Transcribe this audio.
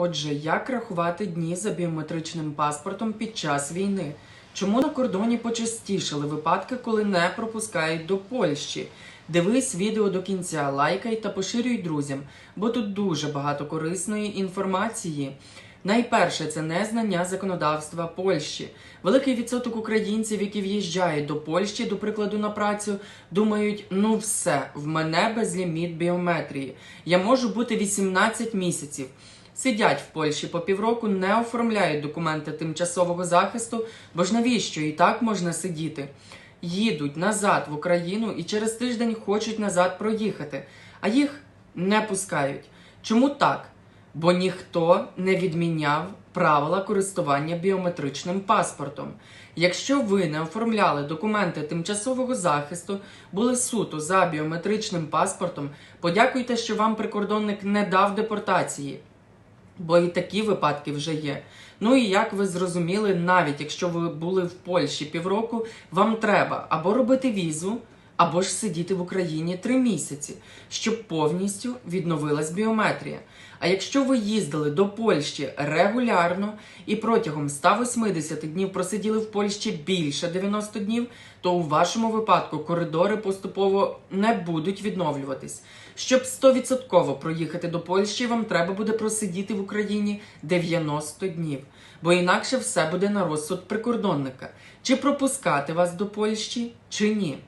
Отже, як рахувати дні за біометричним паспортом під час війни? Чому на кордоні почастішали випадки, коли не пропускають до Польщі? Дивись відео до кінця, лайкай та поширюй друзям, бо тут дуже багато корисної інформації. Найперше це незнання законодавства Польщі. Великий відсоток українців, які в'їжджають до Польщі, до прикладу на працю, думають: ну все, в мене безліміт біометрії. Я можу бути 18 місяців. Сидять в Польщі по півроку, не оформляють документи тимчасового захисту, бо ж навіщо і так можна сидіти. Їдуть назад в Україну і через тиждень хочуть назад проїхати, а їх не пускають. Чому так? Бо ніхто не відміняв правила користування біометричним паспортом. Якщо ви не оформляли документи тимчасового захисту, були суто за біометричним паспортом, подякуйте, що вам прикордонник не дав депортації. Бо і такі випадки вже є. Ну і як ви зрозуміли, навіть якщо ви були в Польщі півроку, вам треба або робити візу, або ж сидіти в Україні три місяці, щоб повністю відновилась біометрія. А якщо ви їздили до Польщі регулярно і протягом 180 днів просиділи в Польщі більше 90 днів, то у вашому випадку коридори поступово не будуть відновлюватись. Щоб 100% проїхати до Польщі, вам треба буде просидіти в Україні 90 днів, бо інакше все буде на розсуд прикордонника. Чи пропускати вас до Польщі, чи ні.